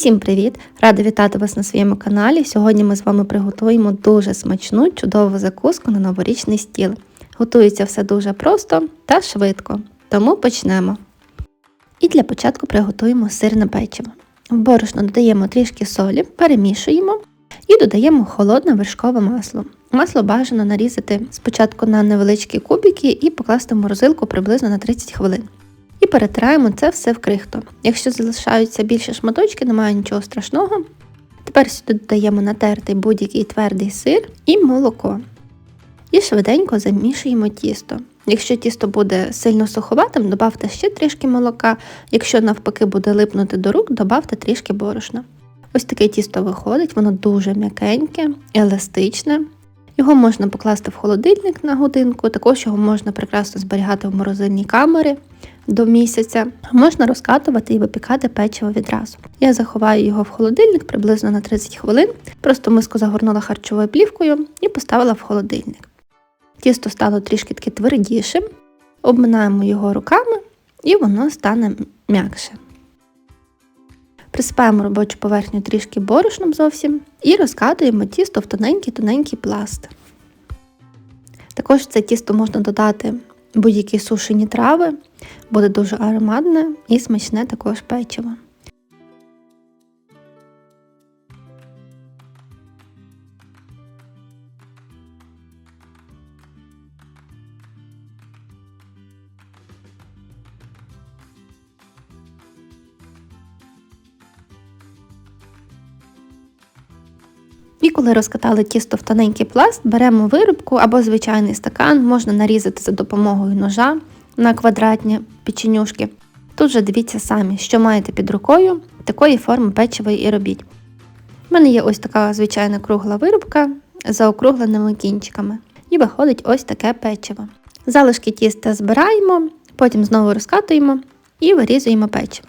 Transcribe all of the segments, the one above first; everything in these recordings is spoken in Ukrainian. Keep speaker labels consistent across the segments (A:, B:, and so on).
A: Усім привіт! Рада вітати вас на своєму каналі. Сьогодні ми з вами приготуємо дуже смачну, чудову закуску на новорічний стіл. Готується все дуже просто та швидко, тому почнемо. І для початку приготуємо сирне печиво. В борошно додаємо трішки солі, перемішуємо і додаємо холодне вершкове масло. Масло бажано нарізати спочатку на невеличкі кубики і покласти в морозилку приблизно на 30 хвилин. Перетираємо це все в крихту. Якщо залишаються більше шматочки, немає нічого страшного. Тепер сюди додаємо натертий будь-який твердий сир і молоко. І швиденько замішуємо тісто. Якщо тісто буде сильно суховатим, додавте ще трішки молока. Якщо навпаки буде липнути до рук, додавте трішки борошна. Ось таке тісто виходить, воно дуже м'якеньке, еластичне. Його можна покласти в холодильник на годинку, також його можна прекрасно зберігати в морозильній камері до місяця. Можна розкатувати і випікати печиво відразу. Я заховаю його в холодильник приблизно на 30 хвилин, просто миску загорнула харчовою плівкою і поставила в холодильник. Тісто стало трішки таки твердішим, обминаємо його руками і воно стане м'якше. Присипаємо робочу поверхню трішки борошном зовсім і розкатуємо тісто в тоненький-тоненький пласт. Також це тісто можна додати будь-які сушені трави, буде дуже ароматне і смачне також печиво. І коли розкатали тісто в тоненький пласт, беремо виробку або звичайний стакан, можна нарізати за допомогою ножа на квадратні печенюшки. Тут же дивіться самі, що маєте під рукою, такої форми печивої і робіть. У мене є ось така звичайна кругла виробка з заокругленими кінчиками. І виходить ось таке печиво. Залишки тіста збираємо, потім знову розкатуємо і вирізуємо печиво.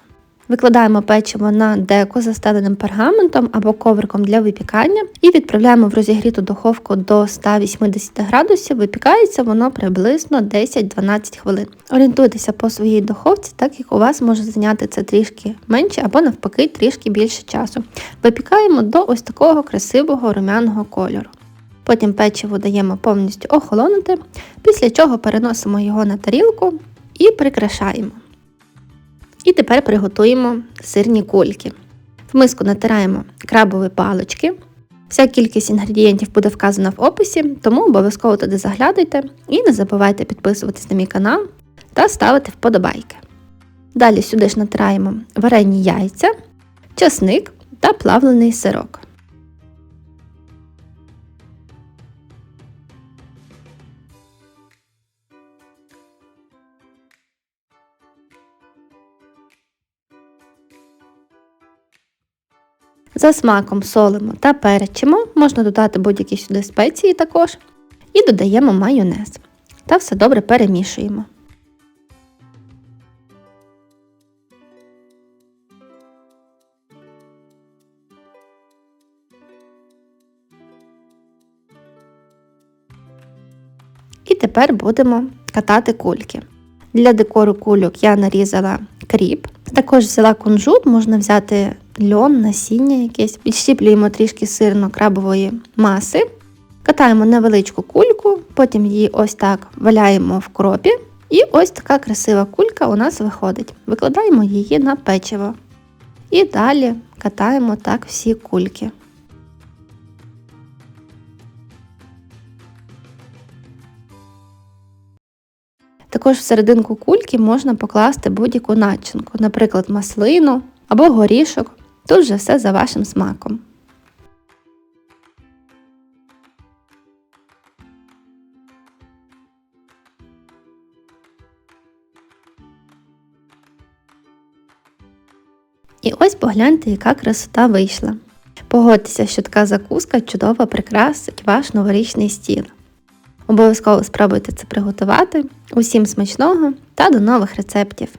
A: Викладаємо печиво на деко застеленим пергаментом або ковриком для випікання і відправляємо в розігріту духовку до 180 градусів. Випікається воно приблизно 10-12 хвилин. Орієнтуйтеся по своїй духовці, так як у вас може зайняти це трішки менше або навпаки трішки більше часу. Випікаємо до ось такого красивого румяного кольору. Потім печиво даємо повністю охолонути, після чого переносимо його на тарілку і прикрашаємо. І тепер приготуємо сирні кульки. В миску натираємо крабові палички. Вся кількість інгредієнтів буде вказана в описі, тому обов'язково туди заглядайте і не забувайте підписуватись на мій канал та ставити вподобайки. Далі сюди ж натираємо варені яйця, часник та плавлений сирок. За смаком солимо та перечимо, можна додати будь-які сюди спеції також. І додаємо майонез. Та все добре перемішуємо. І тепер будемо катати кульки. Для декору кульок я нарізала кріп. Також взяла кунжут, можна взяти льон, насіння якесь. Відщіплюємо трішки сирно-крабової маси. Катаємо невеличку кульку, потім її ось так валяємо в кропі. І ось така красива кулька у нас виходить. Викладаємо її на печиво. І далі катаємо так всі кульки. Також в серединку кульки можна покласти будь-яку начинку, наприклад, маслину або горішок. Тут вже все за вашим смаком. І ось погляньте, яка красота вийшла. Погодьтеся, що така закуска чудово прикрасить ваш новорічний стіл. Обов'язково спробуйте це приготувати. Усім смачного та до нових рецептів!